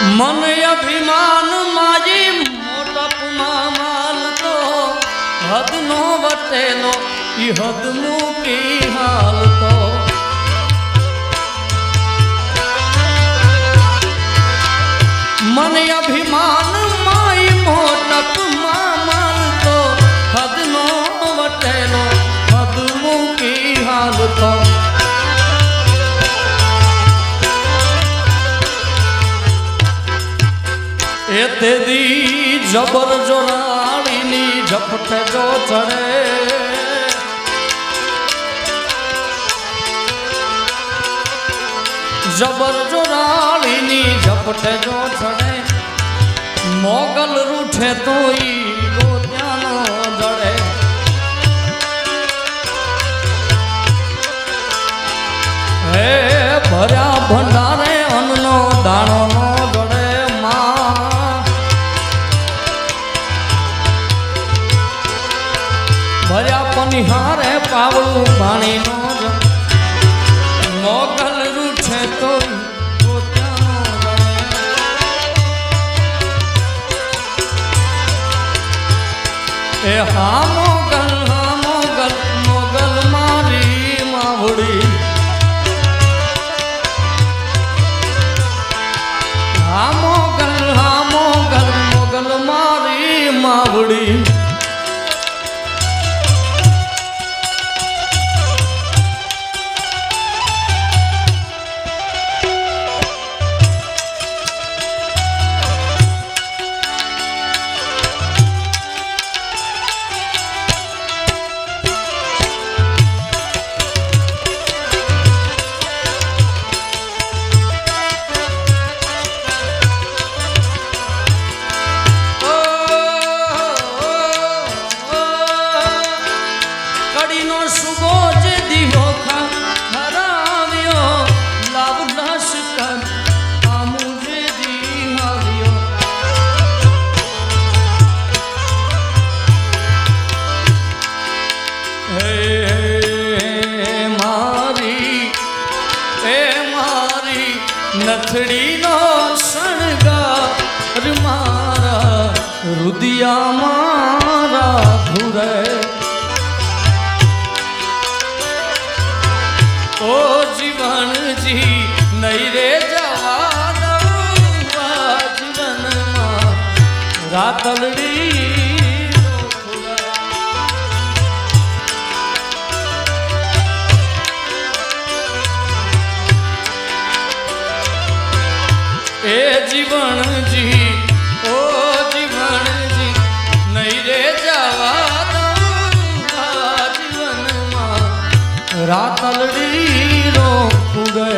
મન અભિમાન માજી મોટપમાં માલતો હદ નો વટેલો ઈ હદ મૂકી હાલતો. મન તેદી જો રાણીની ઝપટે જો ચડે. જબર જોરાણીની ઝપટે જો ચડે. મોગલ રૂઠે તોઈ ભર્યા ભંડારે પનિહારે પાવળું પાણી નો મોગલ રૂઠે તો એ હા નથડીનો શણગાર. મારા રુદિયા મારા ધુરે ઓ જીવનજી નહીં રે જવા જીવનમાં રાતલડી જીવનજી ઓ જીવણજી નહીં રે જવા જીવનમાં. રાતલડી રો પૂરે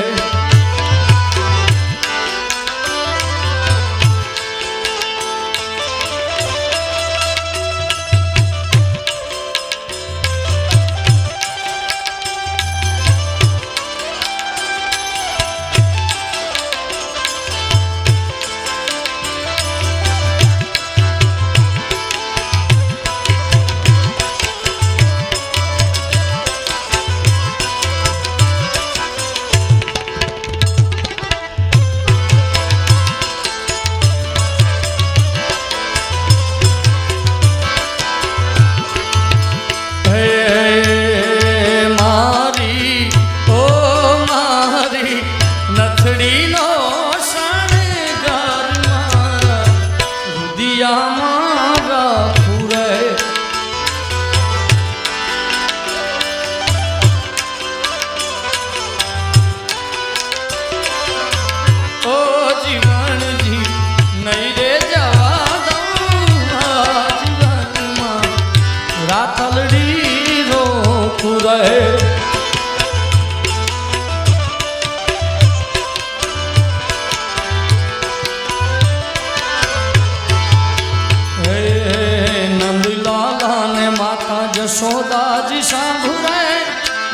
માતા જશોદાજી સાંભળે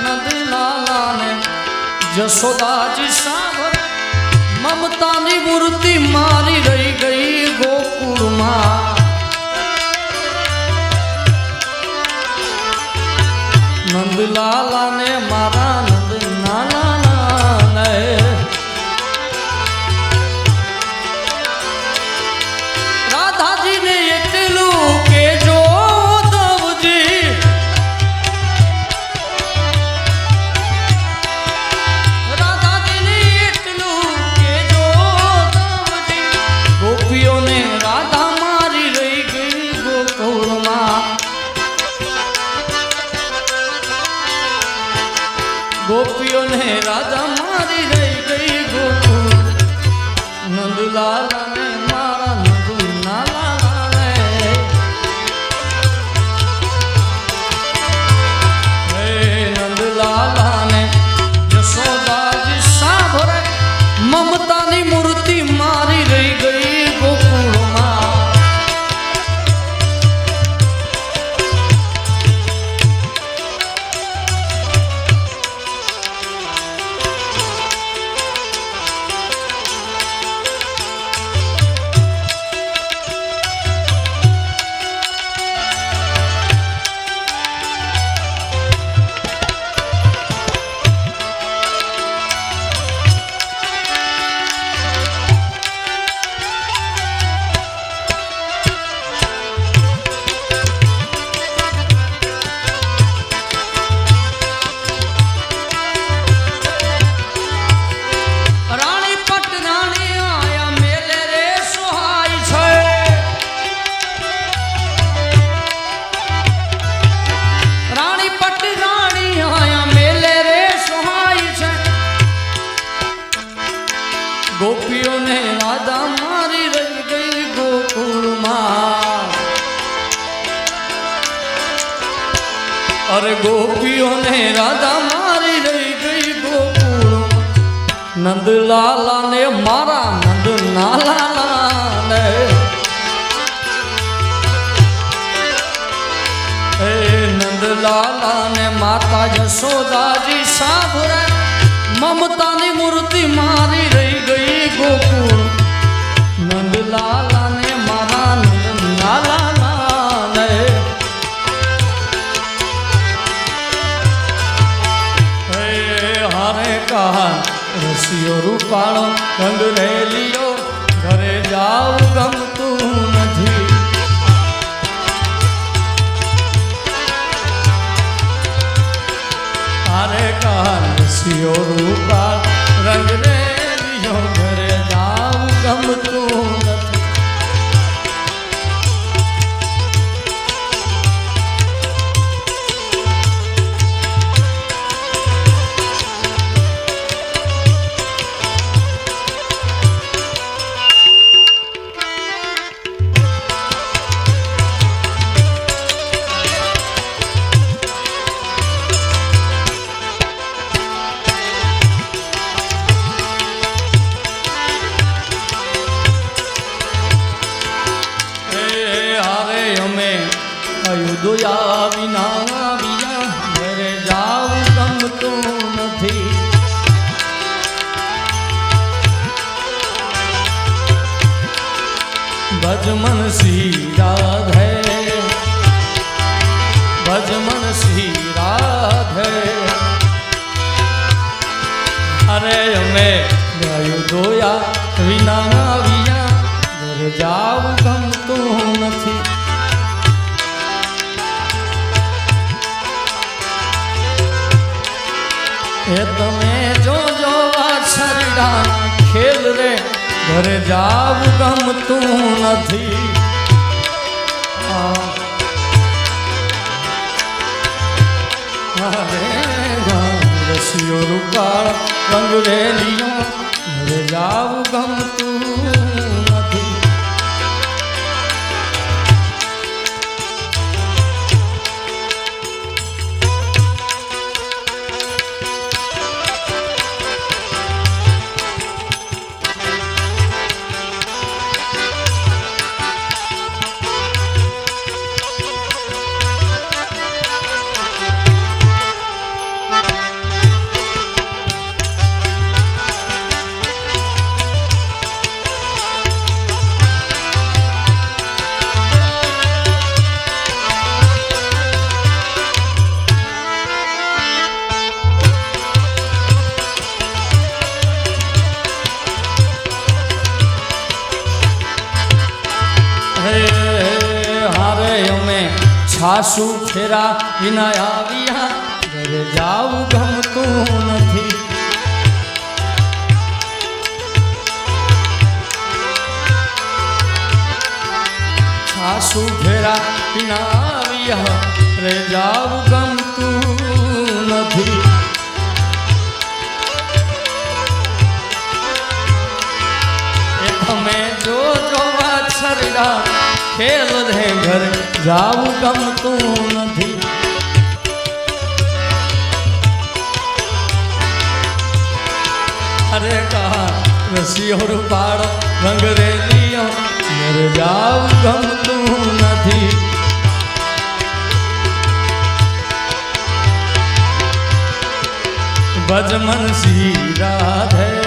નંદલાલા ને જશોદાજી સાંભળે મમતાની મૂર્તિ મારી રહી ગઈ ગોકુળમાં નંદલાલા ને મારા ગોપીઓને રાધા મારી રહી ગઈ ગોકુળ. નંદલાલા ને મારા નંદનાલા ને એ નંદલાલા ને માતા જશોદાજી સાંભળે હારે કહા રસિયો રૂપાળો રંગ રેલિયો ઘરે જાવ ગમતું નથી હારે કહા રસિયો રૂપાળ રંગ રેલિયો ઘરે જાવ ગમતું ભજમન શ્રી રાધે ભજમન શ્રી રાધે અરે અમે અયોધ્યા વિના વિના ઘરે જાવ ગમતું નથી એ તમે જોજો આ છરડા ખેલ રે ઘરે જાવ ગમતું નથી. રસિયો રૂપાળ રંગ રેલિયો ઘરે જાવ ગમતું છાસુ ફેરા વિના આવ્યા. ઘરે જાવું ગમતું નથી. છાસુ ફેરા વિના આવ્યા. ઘરે જાવું ગમતું નથી. તમે જો જોવા છરડા ખેલ રે ઘર જાવું ગમતું નથી અરે કા રસિયો રૂપાળો રંગ રેલિયો ઘર જાવું ગમતું નથી ભજમન શ્રી રાધે